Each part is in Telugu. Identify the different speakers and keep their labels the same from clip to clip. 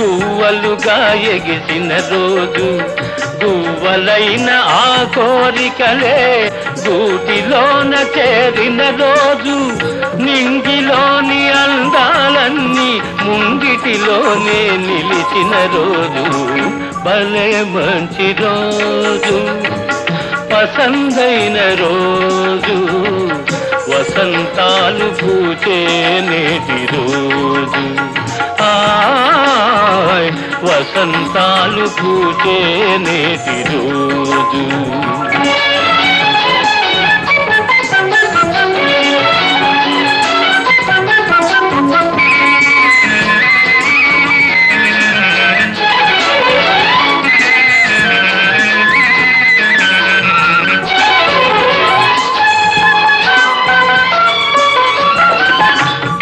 Speaker 1: గువ్వలుగా ఎగిసిన రోజు గువ్వలైన ఆ కోరికలే గూటిలోన చేరిన రోజు. నింగిలోని అందాలన్నీ ముంగిటిలోనే నిలిచిన రోజు. భలే మంచి రోజు పసందైన రోజు. వసంతాలు పూచే నేటి రోజు. వసంతాలు పూచే నేటి రోజు.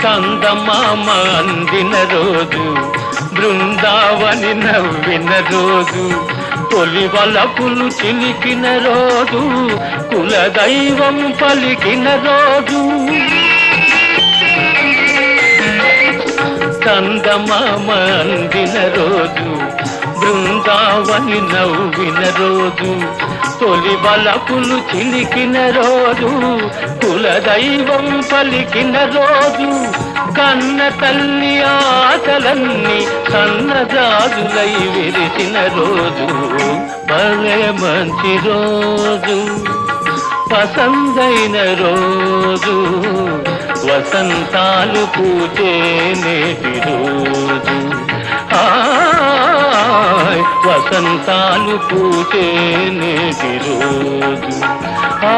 Speaker 1: కందమామ అందిన రోజు. బృందావని నవ్విన రోజు తొలి వలపులు చిలికిన రోజు కులదైవం పలికిన రోజు. కందమామ అందిన రోజు బృందావని నవ్విన రోజు తొలి బలపులు చిలికిన రోజు కులదైవం పలికిన రోజు కన్న తల్లి ఆశలన్నీ సన్నజాజులై విరిచిన రోజు. భలే మంచి రోజు పసందైన రోజు వసంతాలు పూచే నేటి రోజు. ఆ వసంతాలు పూచే నేటి రోజు. ఆ